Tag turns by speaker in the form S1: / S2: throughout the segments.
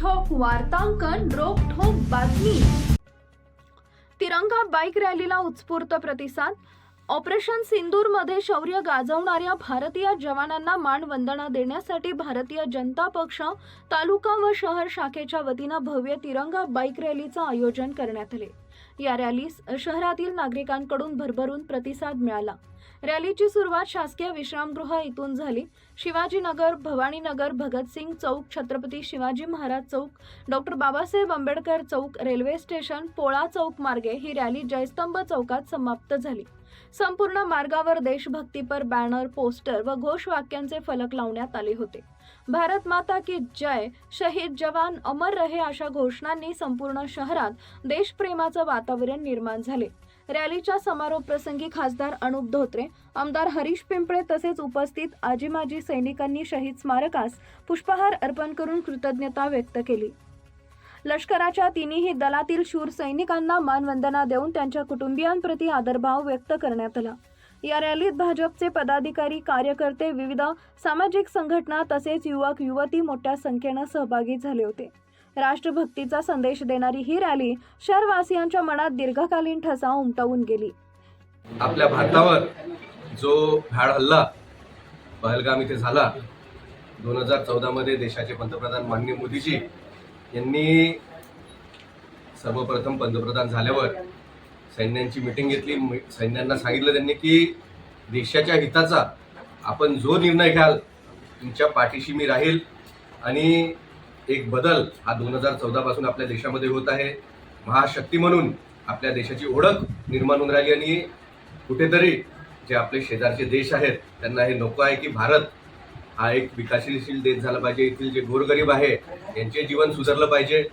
S1: ठोक वार्तांकन रोखोक बातमी. तिरंगा बाईक रॅलीला उत्स्फूर्त प्रतिसाद. ऑपरेशन सिंदूरमध्ये शौर्य गाजवणाऱ्या भारतीय जवानांना मानवंदना देण्यासाठी भारतीय जनता पक्ष तालुका व शहर शाखेच्या वतीनं भव्य तिरंगा बाईक रॅलीचं आयोजन करण्यात आले. या रॅलीस शहरातील नागरिकांकडून भरभरून प्रतिसाद मिळाला. रॅलीची सुरुवात शासकीय विश्रामगृह इथून झाली. शिवाजीनगर भवानीनगर भगतसिंग चौक छत्रपती शिवाजी महाराज चौक डॉक्टर बाबासाहेब आंबेडकर चौक रेल्वे स्टेशन पोळा चौक मार्गे ही रॅली जयस्तंभ चौकात समाप्त झाली. संपूर्ण मार्गावर देशभक्तीपर बॅनर पोस्टर व घोषवाक्यांचे फलक लावण्यात आले होते. भारत माता की जय शहीद जवान अमर रहे अशा घोषणांनी संपूर्ण शहरात देशप्रेमाचं वातावरण निर्माण झाले. रॅलीच्या समारोप प्रसंगी खासदार अनुप धोत्रे आमदार हरीश पिंपळे तसेच उपस्थित आजी माजी सैनिकांनी शहीद स्मारकास पुष्पहार अर्पण करून कृतज्ञता व्यक्त केली. लष्कराच्या तिन्ही दलातील शूर सैनिकांना मानवंदना देऊन त्यांच्या कुटुंबियांप्रती आदरभाव व्यक्त करण्यात आला. या रॅलीत भाजपचे पदाधिकारी कार्यकर्ते विविध सामाजिक संघटना तसेच युवक युवती मोठ्या संख्येनं सहभागी झाले होते. राष्ट्रभक्तीचा संदेश देणारी ही रॅली शहरवासियांच्या मनात दीर्घकालीन ठसा उमटवून गेली.
S2: आपल्या भारतावर जो भ्याड हल्ला पहलगाम इथे झाला दोन हजार चौदामध्ये देशाचे पंतप्रधान माननीय मोदीजी यांनी सर्वप्रथम पंतप्रधान झाल्यावर सैन्यांची मिटिंग घेतली. सैन्यांना सांगितलं त्यांनी की देशाच्या हिताचा आपण जो निर्णय घ्याल तुमच्या पाठीशी मी राहील आणि एक बदल हा दोन हजार चौदापासून आपल्या देशामध्ये होत आहे. महाशक्ती म्हणून आपल्या देशाची ओळख निर्माण होऊन राहिली आणि कुठेतरी जे आपले शेजारचे देश आहेत त्यांना हे नको आहे की भारत हा एक विकासशील देश झाला पाहिजे. येथील जे गोरगरीब आहे यांचे जीवन सुधारलं पाहिजे.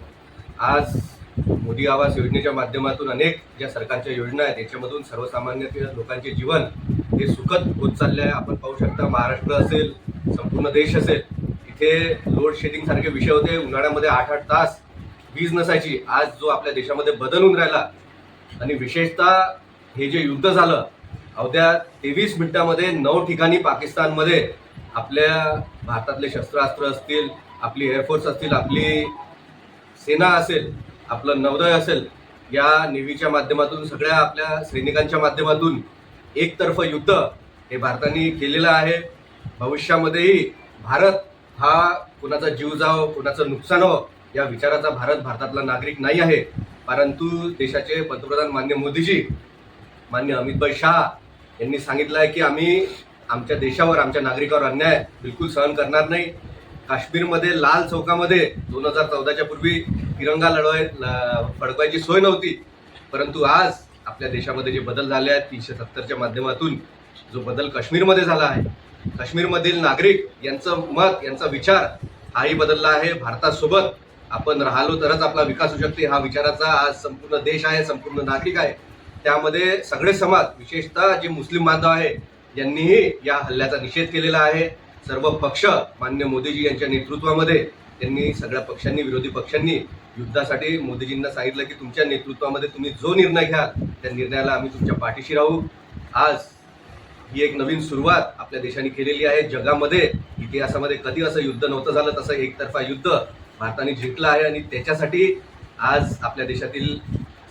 S2: आज मोदी आवास योजनेच्या माध्यमातून अनेक ज्या सरकारच्या योजना आहेत याच्यामधून सर्वसामान्य लोकांचे जीवन हे सुखद होत चालले आहे आपण पाहू शकता महाराष्ट्र असेल संपूर्ण देश असेल इथे लोड शेडिंग सारखे विषय होते. उन्हाळ्यामध्ये आठ आठ तास वीज नसायची. आज जो आपल्या देशामध्ये बदल होऊन राहिला आणि विशेषतः हे जे युद्ध झालं अवघ्या तेवीस मिनिटामध्ये नऊ ठिकाणी पाकिस्तानमध्ये आपल्या भारतातले शस्त्रास्त्र असतील आपली एअरफोर्स असतील आपली सेना असेल आपलं नौदय असेल या नेव्हीच्या माध्यमातून सगळ्या आपल्या सैनिकांच्या माध्यमातून एकतर्फ युद्ध हे भारताने केलेलं आहे. भविष्यामध्येही भारत हा कुणाचा जीव जावं कुणाचं नुकसान हो या विचाराचा भारत भारतातला नागरिक नाही आहे. परंतु देशाचे पंतप्रधान मान्य मोदीजी मान्य अमितभाई शहा यांनी सांगितलं आहे की आम्ही आमच्या देशावर आमच्या नागरिकावर अन्याय बिलकुल सहन करणार नाही. काश्मीरमध्ये लाल चौकामध्ये दोन हजार चौदाच्या पूर्वी तिरंगा लढवाय ल- फडकवायची सोय नव्हती. परंतु आज आपल्या देशामध्ये जे बदल झाले आहेत तीनशे सत्तरच्या माध्यमातून जो बदल काश्मीरमध्ये झाला आहे काश्मीरमधील नागरिक यांचं मत यांचा विचार हाही बदलला आहे. भारतासोबत आपण राहिलो तरच आपला विकास होऊ शकते. हा विचाराचा आज संपूर्ण देश आहे संपूर्ण नागरिक आहे. त्यामध्ये सगळे समाज विशेषतः जे मुस्लिम बांधव आहे यांनीही या हल्ल्याचा निषेध केलेला आहे. सर्व पक्ष मान्य मोदीजी यांच्या नेतृत्वामध्ये त्यांनी सगळ्या पक्षांनी विरोधी पक्षांनी युद्धासाठी मोदीजींना सांगितलं की तुमच्या नेतृत्वामध्ये तुम्ही जो निर्णय घ्याल त्या निर्णयाला आम्ही तुमच्या पाठीशी राहू. आज ही एक नवीन सुरुवात आपल्या देशाने केलेली आहे. जगामध्ये इतिहासामध्ये कधी असं युद्ध नव्हतं झालं तसं एकतर्फा युद्ध भारताने जिंकलं आहे आणि त्याच्यासाठी आज आपल्या देशातील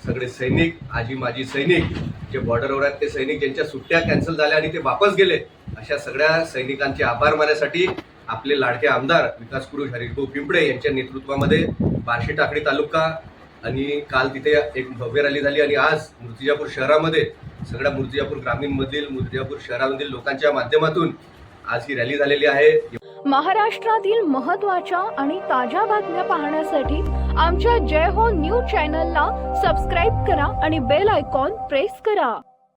S2: सगळे सैनिक आजी माजी सैनिक जे बॉर्डरवर आहेत ते सैनिक ज्यांच्या सुट्ट्या कॅन्सल झाल्या आणि ते वापस गेले अशा सगळ्या सैनिकांचे आभार मानण्यासाठी आपले लाडके आमदार विकास पुरुष हरिभाऊ पिंपळे यांच्या नेतृत्वामध्ये बार्शी टाकडी तालुका आणि काल तिथे एक भव्य रॅली झाली आणि आज मूर्तिजापूर शहरामध्ये सगळ्या मुर्तिजापूर ग्रामीणमधील मुर्तिजापूर शहरामधील लोकांच्या माध्यमातून आज ही रॅली झालेली आहे.
S1: महाराष्ट्रातील महत्त्वाच्या आणि ताज्या बातम्या पाहण्यासाठी आमच्या जय हो न्यूज चॅनलला सबस्क्राईब करा आणि बेल आयकॉन प्रेस करा.